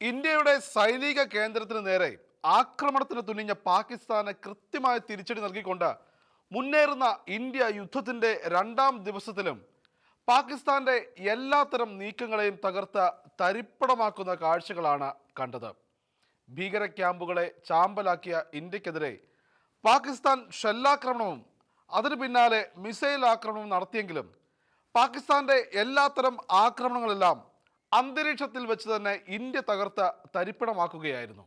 ഇന്ത്യയുടെ സൈനിക കേന്ദ്രത്തിന് നേരെ ആക്രമണത്തിന് തുനിഞ്ഞ പാകിസ്ഥാന് കൃത്യമായ തിരിച്ചടി നൽകിക്കൊണ്ട് മുന്നേറുന്ന ഇന്ത്യ യുദ്ധത്തിന്റെ രണ്ടാം ദിവസത്തിലും പാകിസ്ഥാന്റെ എല്ലാത്തരം നീക്കങ്ങളെയും തകർത്ത് തരിപ്പണമാക്കുന്ന കാഴ്ചകളാണ് കണ്ടത്. ഭീകര ക്യാമ്പുകളെ ചാമ്പലാക്കിയ ഇന്ത്യക്കെതിരെ പാകിസ്ഥാൻ ഷെല്ലാക്രമണവും അതിനു പിന്നാലെ മിസൈൽ ആക്രമണവും നടത്തിയെങ്കിലും പാകിസ്ഥാന്റെ എല്ലാത്തരം ആക്രമണങ്ങളെല്ലാം അന്തരീക്ഷത്തിൽ വെച്ച് തന്നെ ഇന്ത്യ തകർത്ത് തരിപ്പണമാക്കുകയായിരുന്നു.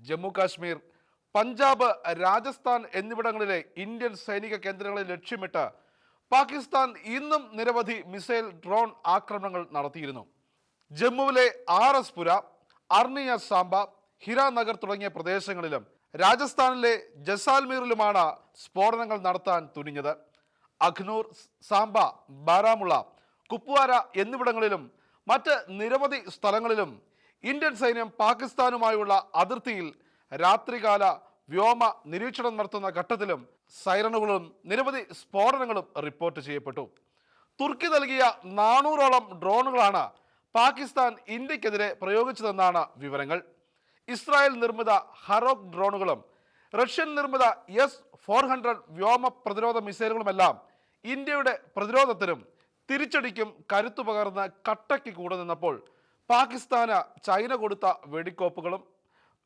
ജമ്മു കാശ്മീർ പഞ്ചാബ് രാജസ്ഥാൻ എന്നിവിടങ്ങളിലെ ഇന്ത്യൻ സൈനിക കേന്ദ്രങ്ങളെ ലക്ഷ്യമിട്ട് പാകിസ്ഥാൻ ഇന്നും നിരവധി മിസൈൽ ഡ്രോൺ ആക്രമണങ്ങൾ നടത്തിയിരുന്നു. ജമ്മുവിലെ ആർ എസ് പുര അർണിയ സാംബ ഹിരാനഗർ തുടങ്ങിയ പ്രദേശങ്ങളിലും രാജസ്ഥാനിലെ ജസാൽമീറിലുമാണ് സ്ഫോടനങ്ങൾ നടത്താൻ തുനിഞ്ഞത്. അഖ്നൂർ സാംബ ബാരാമുള കുപ്വാര എന്നിവിടങ്ങളിലും മറ്റ് നിരവധി സ്ഥലങ്ങളിലും ഇന്ത്യൻ സൈന്യം പാകിസ്ഥാനുമായുള്ള അതിർത്തിയിൽ രാത്രികാല വ്യോമ നിരീക്ഷണം നടത്തുന്ന ഘട്ടത്തിലും സൈറണുകളും നിരവധി സ്ഫോടനങ്ങളും റിപ്പോർട്ട് ചെയ്യപ്പെട്ടു. തുർക്കി നൽകിയ നാനൂറോളം ഡ്രോണുകളാണ് പാകിസ്ഥാൻ ഇന്ത്യക്കെതിരെ പ്രയോഗിച്ചതെന്നാണ് വിവരങ്ങൾ. ഇസ്രായേൽ നിർമ്മിത ഹറോക് ഡ്രോണുകളും റഷ്യൻ നിർമ്മിത എസ് ഫോർ ഹൺഡ്രഡ് വ്യോമ പ്രതിരോധ മിസൈലുകളുമെല്ലാം ഇന്ത്യയുടെ പ്രതിരോധത്തിനും തിരിച്ചടിക്കും കരുത്തു പകർന്ന് കട്ടയ്ക്ക് കൂടെ നിന്നപ്പോൾ പാകിസ്ഥാന് ചൈന കൊടുത്ത വെടിക്കോപ്പുകളും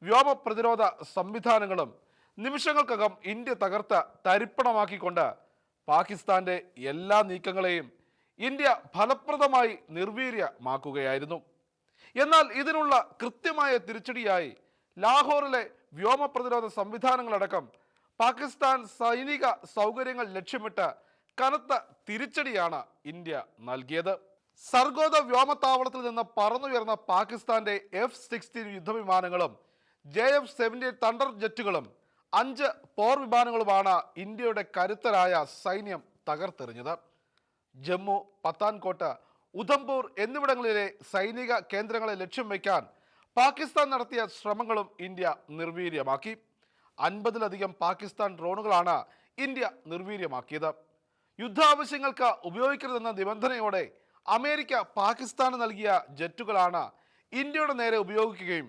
വ്യോമ പ്രതിരോധ സംവിധാനങ്ങളും നിമിഷങ്ങൾക്കകം ഇന്ത്യ തകർത്ത് തരിപ്പണമാക്കിക്കൊണ്ട് പാകിസ്ഥാന്റെ എല്ലാ നീക്കങ്ങളെയും ഇന്ത്യ ഫലപ്രദമായി നിർവീര്യമാക്കുകയായിരുന്നു. എന്നാൽ ഇതിനുള്ള കൃത്യമായ തിരിച്ചടിയായി ലാഹോറിലെ വ്യോമ പ്രതിരോധ സംവിധാനങ്ങളടക്കം പാകിസ്ഥാൻ സൈനിക സൗകര്യങ്ങൾ ലക്ഷ്യമിട്ട് കനത്ത തിരിച്ചടിയാണ് ഇന്ത്യ നൽകിയത്. സർഗോദ വ്യോമത്താവളത്തിൽ നിന്ന് പറന്നുയർന്ന പാകിസ്ഥാന്റെ എഫ് സിക്സ്റ്റീൻ യുദ്ധവിമാനങ്ങളും ജെ എഫ് സെവന്റി തണ്ടർ ജെറ്റുകളും അഞ്ച് പോർ വിമാനങ്ങളുമാണ് ഇന്ത്യയുടെ കരുത്തരായ സൈന്യം തകർത്തെറിഞ്ഞത്. ജമ്മു പത്താൻകോട്ട് ഉധംപൂർ എന്നിവിടങ്ങളിലെ സൈനിക കേന്ദ്രങ്ങളെ ലക്ഷ്യം വയ്ക്കാൻ പാകിസ്ഥാൻ നടത്തിയ ശ്രമങ്ങളും ഇന്ത്യ നിർവീര്യമാക്കി. അൻപതിലധികം പാകിസ്ഥാൻ ഡ്രോണുകളാണ് ഇന്ത്യ നിർവീര്യമാക്കിയത്. യുദ്ധാവശ്യങ്ങൾക്ക് ഉപയോഗിക്കരുതെന്ന നിബന്ധനയോടെ അമേരിക്ക പാകിസ്ഥാന് നൽകിയ ജെറ്റുകളാണ് ഇന്ത്യയുടെ നേരെ ഉപയോഗിക്കുകയും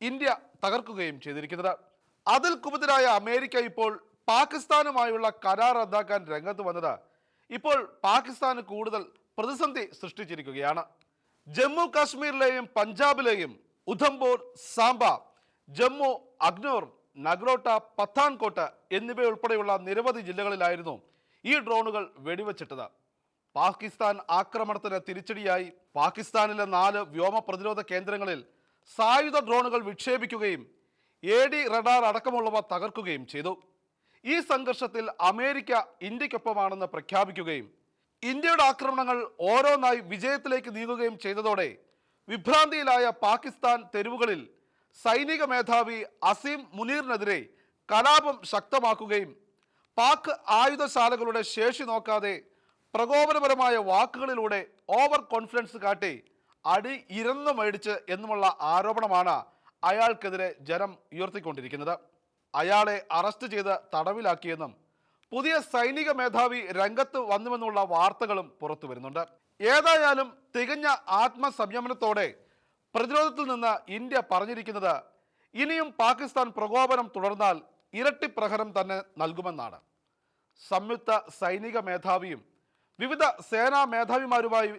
ഇന്ത്യ തകർക്കുകയും ചെയ്തിരിക്കുന്നത്. അതിൽ കുപിതരായ അമേരിക്ക ഇപ്പോൾ പാകിസ്ഥാനുമായുള്ള കരാർ റദ്ദാക്കാൻ രംഗത്ത് വന്നത് ഇപ്പോൾ പാകിസ്ഥാന് കൂടുതൽ പ്രതിസന്ധി സൃഷ്ടിച്ചിരിക്കുകയാണ്. ജമ്മു കാശ്മീരിലെയും പഞ്ചാബിലെയും ഉധംപൂർ സാംബ ജമ്മു അഗ്നൂർ നഗ്രോട്ട പത്താൻകോട്ട് എന്നിവയുൾപ്പെടെയുള്ള നിരവധി ജില്ലകളിലായിരുന്നു ഈ ഡ്രോണുകൾ വെടിവെച്ചിട്ടത്. പാകിസ്ഥാൻ ആക്രമണത്തിന് തിരിച്ചടിയായി. പാകിസ്ഥാനിലെ നാല് വ്യോമ പ്രതിരോധ കേന്ദ്രങ്ങളിൽ സായുധ ഡ്രോണുകൾ വിക്ഷേപിക്കുകയും എ ഡി റഡാർ അടക്കമുള്ളവ തകർക്കുകയും ചെയ്തു. ഈ സംഘർഷത്തിൽ അമേരിക്ക ഇന്ത്യക്കൊപ്പമാണെന്ന് പ്രഖ്യാപിക്കുകയും ഇന്ത്യയുടെ ആക്രമണങ്ങൾ ഓരോന്നായി വിജയത്തിലേക്ക് നീങ്ങുകയും ചെയ്തതോടെ വിഭ്രാന്തിയിലായ പാകിസ്ഥാൻ തെരുവുകളിൽ സൈനിക മേധാവി അസീം മുനീറിനെതിരെ കലാപം ശക്തമാക്കുകയും പാക് ആയുധശാലകളുടെ ശേഷി നോക്കാതെ പ്രകോപനപരമായ വാക്കുകളിലൂടെ ഓവർ കോൺഫിഡൻസ് കാട്ടി അടി ഇരന്ന് മേടിച്ച് എന്നുമുള്ള ആരോപണമാണ് അയാൾക്കെതിരെ ജനം ഉയർത്തിക്കൊണ്ടിരിക്കുന്നത്. അയാളെ അറസ്റ്റ് ചെയ്ത് തടവിലാക്കിയെന്നും പുതിയ സൈനിക മേധാവി രംഗത്ത് വന്നുവെന്നുള്ള വാർത്തകളും പുറത്തു വരുന്നുണ്ട്. ഏതായാലും തികഞ്ഞ ആത്മസംയമനത്തോടെ പ്രതിരോധത്തിൽ നിന്ന് ഇന്ത്യ പറഞ്ഞിരിക്കുന്നത് ഇനിയും പാകിസ്ഥാൻ പ്രകോപനം തുടർന്നാൽ ഇരട്ടി പ്രഹരം തന്നെ നൽകുമെന്നാണ്. സംയുക്ത സൈനിക മേധാവിയും വിവിധ സേനാ മേധാവിമാരുമായി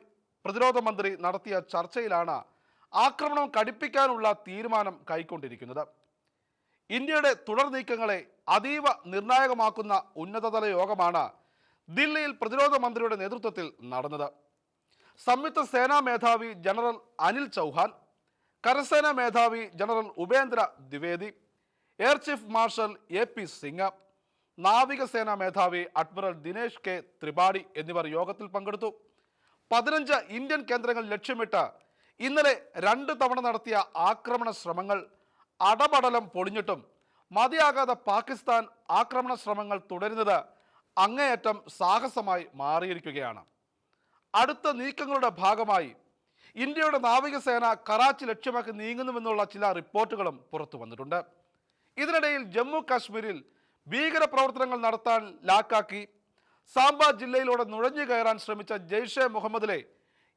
പ്രതിരോധ മന്ത്രി നടത്തിയ ചർച്ചയിലാണ് ആക്രമണം കടുപ്പിക്കാനുള്ള തീരുമാനം കൈക്കൊണ്ടിരിക്കുന്നത്. ഇന്ത്യയുടെ തുടർ നീക്കങ്ങളെ അതീവ നിർണായകമാക്കുന്ന ഉന്നതതല യോഗമാണ് ദില്ലിയിൽ പ്രതിരോധ മന്ത്രിയുടെ നേതൃത്വത്തിൽ നടന്നത്. സംയുക്ത സേനാ മേധാവി ജനറൽ അനിൽ ചൗഹാൻ കരസേനാ മേധാവി general Upendra Dwivedi air chief marshal A P Singh നാവികസേനാ മേധാവി അഡ്മിറൽ ദിനേശ് കെ ത്രിപാഠി എന്നിവർ യോഗത്തിൽ പങ്കെടുത്തു. പതിനഞ്ച് ഇന്ത്യൻ കേന്ദ്രങ്ങൾ ലക്ഷ്യമിട്ട് ഇന്നലെ രണ്ട് തവണ നടത്തിയ ആക്രമണ ശ്രമങ്ങൾ അടപടലം പൊളിഞ്ഞിട്ടും മതിയാകാതെ പാകിസ്ഥാൻ ആക്രമണ ശ്രമങ്ങൾ തുടരുന്നത് അങ്ങേയറ്റം സാഹസമായി മാറിയിരിക്കുകയാണ്. അടുത്ത നീക്കങ്ങളുടെ ഭാഗമായി ഇന്ത്യയുടെ നാവികസേന കറാച്ചി ലക്ഷ്യമാക്കി നീങ്ങുന്നുവെന്നുള്ള ചില റിപ്പോർട്ടുകളും പുറത്തു വന്നിട്ടുണ്ട് ഇതിനിടയിൽ ജമ്മു കാശ്മീരിൽ ഭീകര പ്രവർത്തനങ്ങൾ നടത്താൻ ലാക്കാക്കി സാംബ ജില്ലയിലൂടെ നുഴഞ്ഞു കയറാൻ ശ്രമിച്ച ജെയ്ഷെ മുഹമ്മദിലെ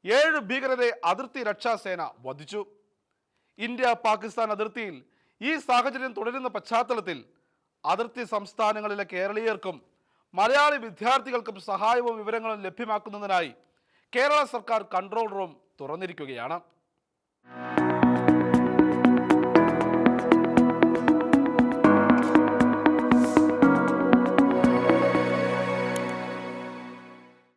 ഏഴ് ഭീകരരെ അതിർത്തി രക്ഷാസേന വധിച്ചു. ഇന്ത്യ പാകിസ്ഥാൻ അതിർത്തിയിൽ ഈ സാഹചര്യം തുടരുന്ന പശ്ചാത്തലത്തിൽ അതിർത്തി സംസ്ഥാനങ്ങളിലെ കേരളീയർക്കും മലയാളി വിദ്യാർത്ഥികൾക്കും സഹായവും വിവരങ്ങളും ലഭ്യമാക്കുന്നതിനായി കേരള സർക്കാർ കൺട്രോൾ റൂം തുറന്നിരിക്കുകയാണ്.